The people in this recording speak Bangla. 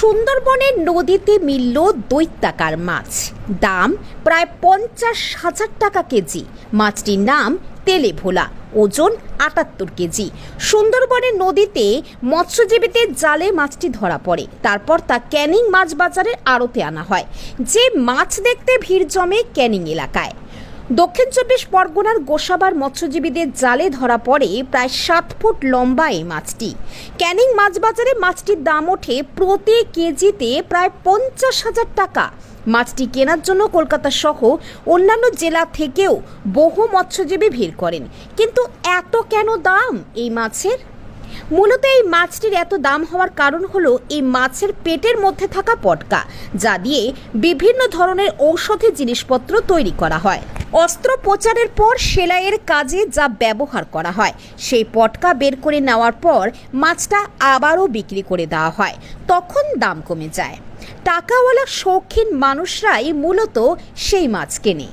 সুন্দরবনের নদীতে মিলল দৈত্যাকার মাছ। দাম প্রায় পঞ্চাশ হাজার টাকা কেজি। মাছটির নাম তেলে ভোলা ওজন আটাত্তর কেজি। সুন্দরবনের নদীতে মৎস্যজীবীদের জালে মাছটি ধরা পড়ে। তারপর তা ক্যানিং মাছ বাজারের আড়তে আনা হয়। যে মাছ দেখতে ভিড় জমে ক্যানিং এলাকায়। দক্ষিণ চব্বিশ পরগনার গোসাবার মৎস্যজীবীদের জালে ধরা পড়ে প্রায় সাত ফুট লম্বা এই মাছটি। ক্যানিং মাছ বাজারে মাছটির দাম ওঠে প্রতি কেজিতে প্রায় পঞ্চাশ হাজার টাকা। মাছটি কেনার জন্য কলকাতা সহ অন্যান্য জেলা থেকেও বহু মৎস্যজীবী ভিড় করেন। কিন্তু এত কেন দাম এই মাছের? মূলত এই মাছটির এত দাম হওয়ার কারণ হলো এই মাছের পেটের মধ্যে থাকা পটকা, যা দিয়ে বিভিন্ন ধরনের ঔষধি জিনিসপত্র তৈরি করা হয়। অস্ত্রোপচারের পর সেলাইয়ের কাজে যা ব্যবহার করা হয়, সেই পটকা বের করে নেওয়ার পর মাছটা আবারও বিক্রি করে দেওয়া হয়। তখন দাম কমে যায়। টাকাওয়ালা শৌখিন মানুষরাই মূলত সেই মাছ কেনে।